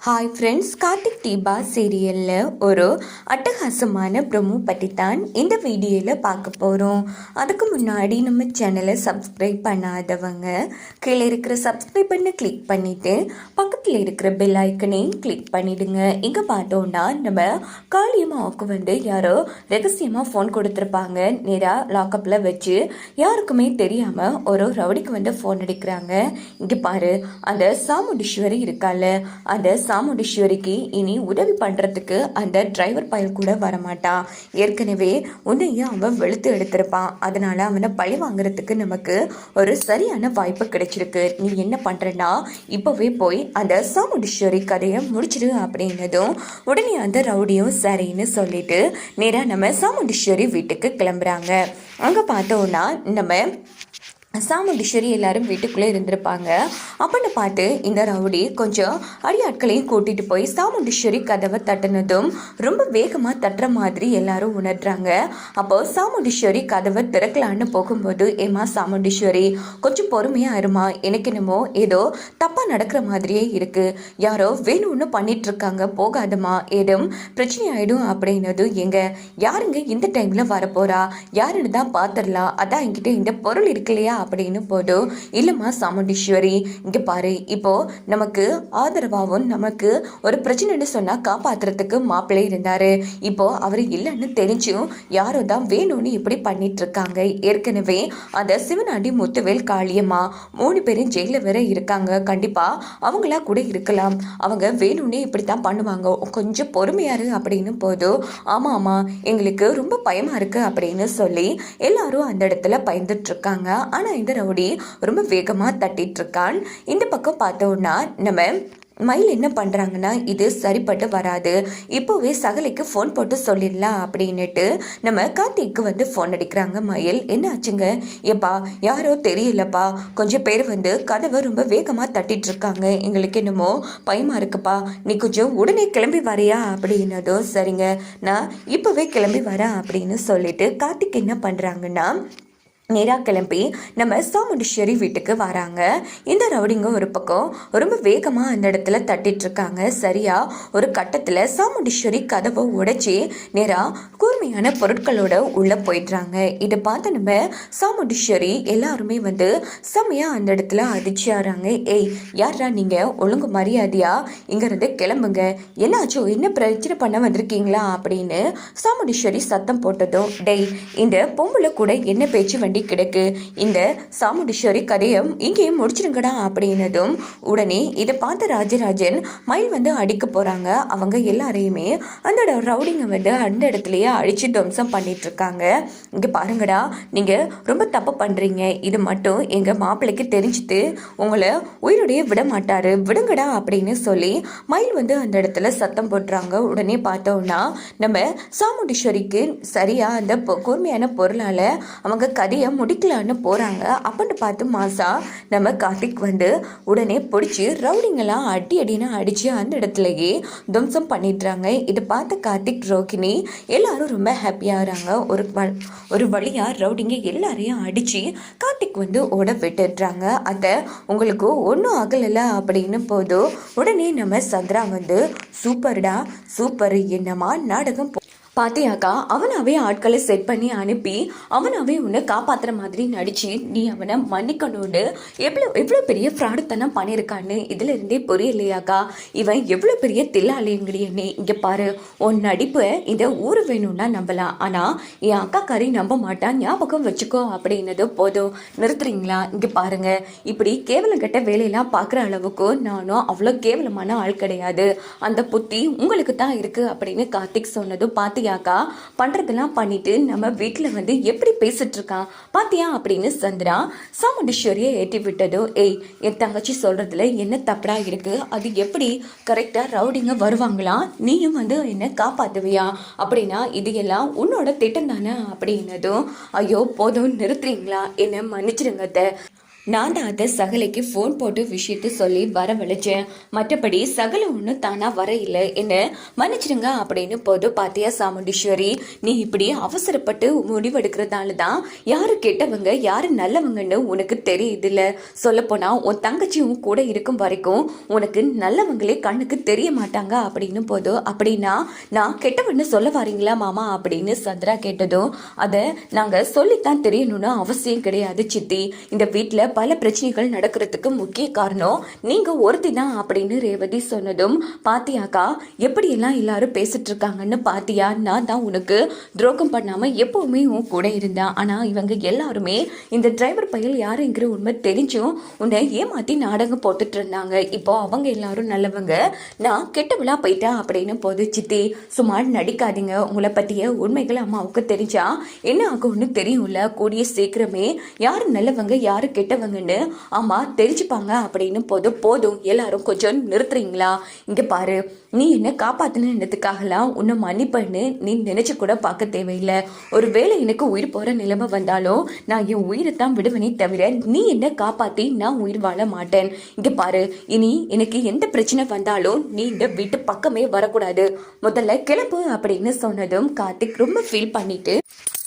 Hi friends Karthik Deepa சீரியலில் ஒரு அட்டகாசமான ப்ரொமோ பற்றி தான் இந்த வீடியோவில் பார்க்க போகிறோம் அதுக்கு முன்னாடி நம்ம சேனலை சப்ஸ்கிரைப் பண்ணாதவங்க கீழே இருக்கிற சப்ஸ்கிரைப் பண்ண கிளிக் பண்ணிவிட்டு பக்கத்தில் இருக்கிற பெல் ஐக்கனையும் கிளிக் பண்ணிவிடுங்க இங்கே பார்த்தோன்னா நம்ம காளியம்மாவுக்கு வந்து யாரோ ரகசியமாக ஃபோன் கொடுத்துருப்பாங்க. நேராக லாக்கப்பில் வச்சு யாருக்குமே தெரியாமல் ஒரு ரவுடிக்கு வந்து ஃபோன் அடிக்கிறாங்க. இங்கே பாரு அந்த சாமுண்டீஸ்வரி இருக்கால அந்த சாமுண்டீஸ்வரிக்கு இனி உதவி பண்ணுறதுக்கு அந்த டிரைவர் பயல் கூட வரமாட்டான் ஏற்கனவே உன்னையும் அவன் வெளுத்து எடுத்திருப்பான். அதனால் அவனை பழி வாங்குறதுக்கு நமக்கு ஒரு சரியான வாய்ப்பு கிடைச்சிருக்கு. நீ என்ன பண்ணுறன்னா இப்போவே போய் அந்த சாமுண்டீஸ்வரி கதையை முடிச்சிடு அப்படின்னதும் உடனே அந்த ரவுடியும் சரின்னு சொல்லிட்டு நேராக நம்ம சாமுண்டீஸ்வரி வீட்டுக்கு கிளம்புறாங்க. அங்கே பார்த்தோன்னா நம்ம சாமுண்டீஸ்வரி எல்லாரும் வீட்டுக்குள்ளே இருந்திருப்பாங்க. அப்படின்னு பார்த்து இந்த ரவுடி கொஞ்சம் அடியாட்களையும் கூட்டிகிட்டு போய் சாமுண்டீஸ்வரி கதவை தட்டினதும் ரொம்ப வேகமாக தட்டுற மாதிரி எல்லாரும் உணர்றாங்க. அப்போ சாமுண்டீஸ்வரி கதவை திறக்கலான்னு போகும்போது ஏமா சாமுண்டீஸ்வரி கொஞ்சம் பொறுமையாக இருமா? எனக்கு என்னமோ ஏதோ தப்பாக நடக்கிற மாதிரியே இருக்குது யாரோ வேணும்னு பண்ணிகிட்ருக்காங்க போகாதமா ஏதும் பிரச்சனை ஆகிடும் அப்படின்னது எங்க யாருங்க இந்த டைமில் வரப்போகிறா யாருன்னு தான் பார்த்துடலாம். அதான் என்கிட்ட இந்த பொருள் இருக்கு இல்லையா? அப்படின்னு போதும் இல்லைம்மா சாமுண்டீஸ்வரி இங்கே பாரு. இப்போ நமக்கு ஆதரவாகவும் நமக்கு ஒரு பிரச்சனைன்னு சொன்னால் காப்பாத்துறதுக்கு மாப்பிள்ளை இருந்தார். இப்போ அவர் இல்லைன்னு தெரிஞ்சும் யாரோ தான் வேணும்னு இப்படி பண்ணிட்டு இருக்காங்க ஏற்கனவே அந்த சிவனாண்டி முத்துவேல் காளியம்மா மூணு பேரும் ஜெயிலில் வேற இருக்காங்க. கண்டிப்பாக அவங்களா கூட இருக்கலாம். அவங்க வேணும்னே இப்படி தான் பண்ணுவாங்க. கொஞ்சம் பொறுமையாரு அப்படின்னு போதும் ஆமாம் ஆமாம் எங்களுக்கு ரொம்ப பயமாக இருக்குது அப்படின்னு சொல்லி எல்லாரும் அந்த இடத்துல பயந்துட்டு இருக்காங்க ஆனால் இந்த ரவுடி ரொம்ப வேகமாக தட்டிட்டு இருக்கான் இந்த பக்கம் பார்த்தோன்னா நம்ம மயில் என்ன பண்ணுறாங்கன்னா இது சரிப்பட்டு வராது. இப்போவே சகலைக்கு ஃபோன் போட்டு சொல்லிடலாம் அப்படின்னுட்டு நம்ம கார்த்திக்கு வந்து ஃபோன் அடிக்கிறாங்க மயில். என்ன ஆச்சுங்க? ஏப்பா யாரோ தெரியலப்பா. கொஞ்சம் பேர் வந்து கதவை ரொம்ப வேகமாக தட்டிட்டு இருக்காங்க எங்களுக்கு என்னமோ பயமாக இருக்குப்பா. நீ கொஞ்சம் உடனே கிளம்பி வரியா அப்படின்னதும் சரிங்க. நான் இப்போவே கிளம்பி வரேன் அப்படின்னு சொல்லிட்டு கார்த்திக் என்ன பண்ணுறாங்கன்னா நேராக கிளம்பி நம்ம சாமுண்டீஸ்வரி வீட்டுக்கு வராங்க. இந்த ரவுடிங்க ஒரு பக்கம் ரொம்ப வேகமாக அந்த இடத்துல தட்டிட்டு இருக்காங்க. சரியா? ஒரு கட்டத்தில் சாமுண்டீஸ்வரி கதவை உடைச்சி நேராக கூர்மையான பொருட்களோட உள்ளே போயிடுறாங்க. இதை பார்த்து நம்ம சாமுண்டீஸ்வரி எல்லாருமே வந்து செம்மையாக அந்த இடத்துல அதிர்ச்சியாகிறாங்க ஏய் யாரா நீங்கள் ஒழுங்கு மரியாதையா? இங்கேருந்து கிளம்புங்க. என்னாச்சோ? என்ன பிரச்சனை பண்ண வந்திருக்கீங்களா? அப்படின்னு சாமுண்டீஸ்வரி சத்தம் போட்டதும் டேய் இந்த பொம்பளை கூட என்ன பேச்சு வண்டி கிடக்கு. இந்த சாமுண்டீஸ்வரி கதையை இங்கேயும் முடிச்சிருங்கடா அப்படின்னதும் உடனே இதை பார்த்த ராஜராஜன் மயில் வந்து அடிக்க போகிறாங்க அவங்க எல்லாரையுமே அந்த ரவுடிங்க வந்து அந்த இடத்துலையே அழிச்சு துவம்சம் பண்ணிகிட்ருக்காங்க இங்கே பாருங்கடா நீங்கள் ரொம்ப தப்பு பண்ணுறீங்க இது மட்டும் எங்கள் மாப்பிள்ளைக்கு தெரிஞ்சுட்டு உங்களை உயிரோடைய விட மாட்டார். விடுங்கடா அப்படின்னு சொல்லி மயில் வந்து அந்த இடத்துல சத்தம் போட்டுறாங்க. உடனே பார்த்தோம்னா நம்ம சாமுண்டீஸ்வரிக்கு சரியாக அந்த கூர்மையான பொருளால் அவங்க கதையை முடிக்கலான்னு போகிறாங்க அப்படின்னு பார்த்து மாசா நம்ம கார்த்திக் வந்து உடனே பிடிச்சி ரவுடிங்கெல்லாம் அடி அடின்னு அடித்து அந்த இடத்துலயே துவம்சம் பண்ணிடுறாங்க. இதை பார்த்த கார்த்திக் ரோகிணி எல்லாரும் ரொம்ப ஹாப்பியாகிறாங்க ஒரு வ- ஒரு வழியாக ரவுடிங்க எல்லாரையும் அடித்து கார்த்திக் வந்து ஓட விட்டுடுறாங்க. அதை உங்களுக்கு ஒன்றும் ஆகலைல்ல அப்படின்னு போதும் உடனே நம்ம சந்திரா வந்து சூப்பர்டா சூப்பர் என்னமா நாடகம் போ- பாத்தியாக்கா அவனாவே ஆட்களை செட் பண்ணி அனுப்பி அவனாவே உன்னை காப்பாத்துற மாதிரி நடிச்சு நீ அவனை மன்னிக்கணும்னு எவ்வளோ எவ்வளோ பெரிய ஃப்ராடுத்தனம் பண்ணியிருக்கான்னு இதுல இருந்தே புரியலையாக்கா. இவன் எவ்வளோ பெரிய தில்லாளியங்கடியனே இங்க பாரு உன் நடிப்பு இதை ஊர் வேணும்னா நம்பலாம். ஆனா என் அக்கா கறி நம்ப மாட்டான் ஞாபகம் வச்சுக்கோ அப்படின்னது போதும். நிறுத்துறீங்களா? இங்க பாருங்க. இப்படி கேவலம் கெட்ட வேலையெல்லாம் பார்க்குற அளவுக்கு நானும் அவ்வளோ கேவலமான ஆள் கிடையாது. அந்த புத்தி உங்களுக்கு தான் இருக்கு அப்படின்னு கார்த்திக் சொன்னதும் பாத்தியாக்கா பண்றதெல்லாம் பண்ணிட்டு நம்ம வீட்டில் வந்து எப்படி பேசிட்டு இருக்கான் பாத்தியா அப்படின்னு சந்திரா சாமுண்டீஸ்வரியை ஏற்றி விட்டதோ. ஏய் என் தங்கச்சி சொல்றதுல என்ன தப்படா இருக்கு? அது எப்படி கரெக்டாக ரவுடிங்க வருவாங்களா? நீயும் வந்து என்னை காப்பாற்றுவியா அப்படின்னா இது எல்லாம் உன்னோட திட்டம் தானே அப்படின்னதும் ஐயோ போதும் நிறுத்துறீங்களா? என்ன மன்னிச்சிடுங்க நான் தான் அதை சகலைக்கு ஃபோன் போட்டு விஷயத்த சொல்லி வரவழைச்சேன். மற்றபடி சகல ஒன்றும் தானாக வர இல்லை என்ன? மன்னிச்சிடுங்க அப்படின்னு போது பாத்தியா சாமுண்டீஸ்வரி? நீ இப்படி அவசரப்பட்டு முடிவெடுக்கிறதால தான் யாரு கெட்டவங்க யாரு நல்லவங்கன்னு உனக்கு தெரியுதுல்ல. சொல்லப்போனால் உன் தங்கச்சியும் கூட இருக்கும் வரைக்கும் உனக்கு நல்லவங்களே கண்ணுக்கு தெரிய மாட்டாங்க அப்படின்னு போதும் அப்படின்னா நான் கெட்டவன்னு சொல்ல வரீங்களா மாமா அப்படின்னு சந்திரா கேட்டதும் அதை நாங்கள் சொல்லித்தான் தெரியணும்னு அவசியம் கிடையாது சித்தி. இந்த வீட்டில் பல பிரச்சனைகள் நடக்கிறதுக்கு முக்கிய காரணம் நீங்க ஒருத்தி தான் அப்படின்னு ரேவதி சொன்னதும் பாத்தியாக்கா எப்படியெல்லாம் எல்லாரும் பேசிட்டு இருக்காங்கன்னு பாத்தியா? நான் தான் உனக்கு துரோகம் பண்ணாம எப்பவுமே உன் கூட இருந்தேன். ஆனா இவங்க எல்லாருமே இந்த டிரைவர் பையல் யாருங்கிற உண்மை தெரிஞ்சும் உன்னை ஏமாத்தி நாடகம் போட்டுட்டு இருந்தாங்க இப்போ அவங்க எல்லாரும் நல்லவங்க. நான் கெட்டவளா போயிட்டேன் அப்படின்னு போது சித்தி சும்மா நடிக்காதீங்க. உங்களை பற்றிய உண்மைகள் அம்மாவுக்கு தெரிஞ்சா என்ன ஆகும்னு தெரியும்ல. கூடிய சீக்கிரமே யார் நல்லவங்க யார் கெட்டவங்கன்னு ஆமாம் தெரிஞ்சுப்பாங்க அப்படின்னு போதும் போதும் எல்லாரும் கொஞ்சம் நிறுத்துறீங்களா? இங்கே பாரு நீ என்ன காப்பாத்தினதுக்காகலாம் உன்னை மன்னிப்பன்னு நீ நினைச்சு கூட பார்க்க தேவையில்லை. ஒரு வேளை எனக்கு உயிர் போகிற நிலைமை வந்தாலும் நான் என் உயிரை தான் விடுவனே தவிர நீ என்ன காப்பாற்றி நான் உயிர் வாழ மாட்டேன். இங்கே பாரு இனி எனக்கு எந்த பிரச்சனை வந்தாலும் நீ இந்த வீட்டு பக்கமே வரக்கூடாது. முதல்ல கிளம்பு அப்படின்னு சொன்னதும் கார்த்திக் ரொம்ப ஃபீல் பண்ணிட்டு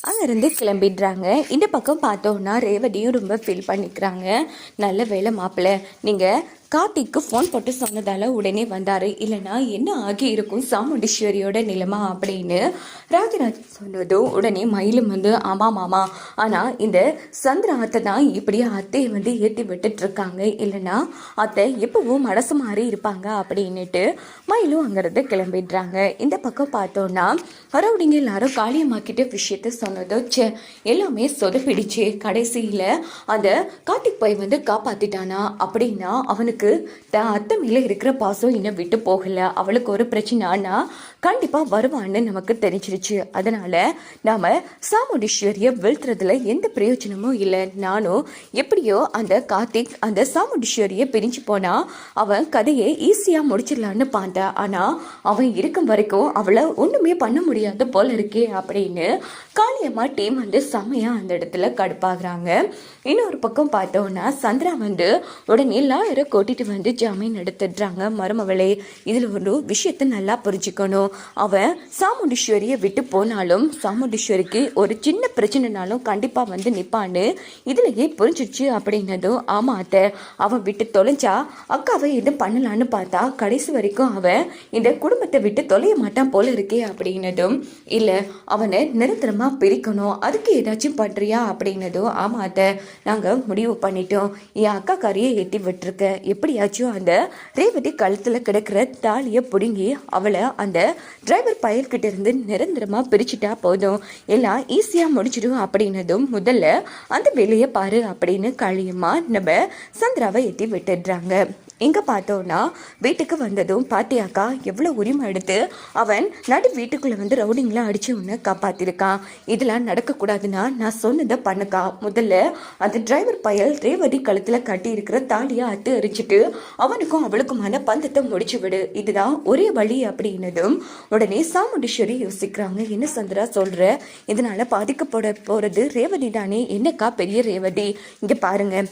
அங்கேருந்து கிளம்பிடுறாங்க. இந்த பக்கம் பார்த்தோன்னா ரேவதியும் ரொம்ப ஃபீல் பண்ணிக்கிறாங்க. நல்ல வேலை மாப்பிள்ளை நீங்கள் கார்த்திக்கு ஃபோன் போட்டு சொன்னதால உடனே வந்தார். இல்லைனா என்ன ஆகி இருக்கும் சாமுண்டீஸ்வரியோட நிலைமா அப்படின்னு ராஜராஜ் சொன்னதும் உடனே மயிலும் வந்து ஆமாம் மாமா ஆனால் இந்த சந்திர அத்தை தான் இப்படி அத்தையை வந்து ஏற்றி விட்டுட்ருக்காங்க இல்லைனா அத்தை எப்பவும் மனசு மாறி இருப்பாங்க அப்படின்னுட்டு மயிலும் அங்கேருந்து கிளம்பிடுறாங்க. இந்த பக்கம் பார்த்தோன்னா வரவுடிங்க எல்லாரும் காளியமாக்கிட்ட விஷயத்த சொன்னதோ சே எல்லாமே சொதப்பிடிச்சு. கடைசியில் அந்த கார்த்திக் பை வந்து காப்பாற்றிட்டானா அப்படின்னா அவனுக்கு தான் அத்தை மேலே இருக்கிற பாசம் இன்னும் விட்டு போகலை. அவளுக்கு ஒரு பிரச்சனைனா கண்டிப்பாக வருவான்னு நமக்கு தெரிஞ்சிருச்சு. அதனால் நாம் சாமுண்டீஸ்வரியை வீழ்த்துறதுல எந்த பிரயோஜனமும் இல்லை. நானும் எப்படியோ அந்த கார்த்திக் அந்த சாமுண்டீஸ்வரியை பிரிஞ்சு போனால் அவன் கதையை ஈஸியாக முடிச்சிடலான்னு பார்த்தான் ஆனால் அவன் இருக்கும் வரைக்கும் அவளை ஒன்றுமே பண்ண முடியாது போல இருக்கே அப்படின்னு காளியம்மா டீம் வந்து செம்மையாக அந்த இடத்துல கடுப்பாகிறாங்க. இன்னொரு பக்கம் பார்த்தோன்னா சந்திரா வந்து உடனே லாயரை கூட்டிட்டு வந்து ஜாமீன் எடுத்துடுறாங்க. மருமவளே இதில் ஒரு விஷயத்தை நல்லா புரிஞ்சுக்கணும். அவன் சாமுண்டீஸ்வரியை விட்டு போனாலும் சாமுண்டீஸ்வரிக்கு ஒரு சின்ன பிரச்சனைனாலும் கண்டிப்பாக வந்து நிற்பான்னு இதுலையே புரிஞ்சிடுச்சு அப்படின்னதும் ஆமா அத்தை அவன் விட்டு தொலைஞ்சா அக்காவை எதுவும் பண்ணலான்னு பார்த்தா கடைசி வரைக்கும் அவன் இந்த குடும்பத்தை விட்டு தொலைய மாட்டான் போல இருக்கே அப்படின்னதும் இல்லை அவனை நிரந்தரமாக பிரிக்கணும். அதுக்கு ஏதாச்சும் பண்ணுறியா அப்படின்னதும் ஆமா அத்தை நாங்கள் முடிவு பண்ணிட்டோம். என் அக்கா காரியை ஏற்றி விட்டுருக்க. எப்படியாச்சும் அந்த ரேவதி கழுத்தில் கிடக்கிற தாலியை பிடுங்கி அவளை அந்த டிரைவர் பயல்கிட்ட இருந்து நிரந்தரமாக பிரிச்சுட்டா போதும். எல்லாம் ஈஸியாக முடிச்சிடும் அப்படின்னதும் முதல்ல அந்த வேலையை பாரு அப்படின்னு காளியம்மா நம்ம சந்திராவை எட்டி விட்டுடுறாங்க. இங்கே பார்த்தோன்னா வீட்டுக்கு வந்ததும் பாத்தியாக்கா எவ்வளோ உரிமை எடுத்து அவன் நடு வீட்டுக்குள்ளே வந்து ரவுடிங்களாம் அடித்து ஒன்று காப்பாற்றிருக்கான் இதெல்லாம் நடக்கக்கூடாதுன்னா நான் சொன்னதை பண்ணுக்கா. முதல்ல அந்த டிரைவர் பயல் ரேவதி கழுத்தில் கட்டி இருக்கிற தாலியை அத்து எரிச்சிட்டு அவனுக்கும் அவளுக்குமான பந்தத்தை முடிச்சு விடு. இதுதான் ஒரே வழி அப்படின்னதும் உடனே சாமுண்டீஸ்வரி யோசிக்கிறாங்க. என்ன சந்திரா சொல்கிற இதனால் பாதிக்கப்பட போகிறது ரேவதி தானே. என்னக்கா பெரிய ரேவதி? இங்கே பாருங்கள்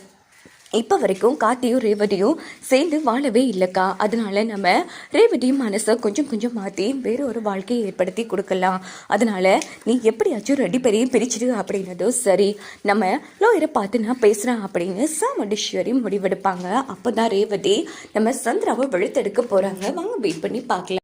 இப்போ வரைக்கும் கார்த்தியும் ரேவதியும் சேர்ந்து வாழவே இல்லைக்கா. அதனால நம்ம ரேவதியும் மனசை கொஞ்சம் கொஞ்சம் மாற்றி வேறு ஒரு வாழ்க்கையை ஏற்படுத்தி கொடுக்கலாம். அதனால நீ எப்படியாச்சும் ரெடி பேரையும் பிரிச்சிடு அப்படின்னதும் சரி. நம்ம லோயரை பார்த்து நான் பேசுகிறேன் அப்படின்னு சாமுண்டீஸ்வரி முடிவெடுப்பாங்க. அப்போ தான் ரேவதி நம்ம சந்திராவை வெளுத்தெடுக்க போகிறாங்க வாங்க வெயிட் பண்ணி பார்க்கலாம்.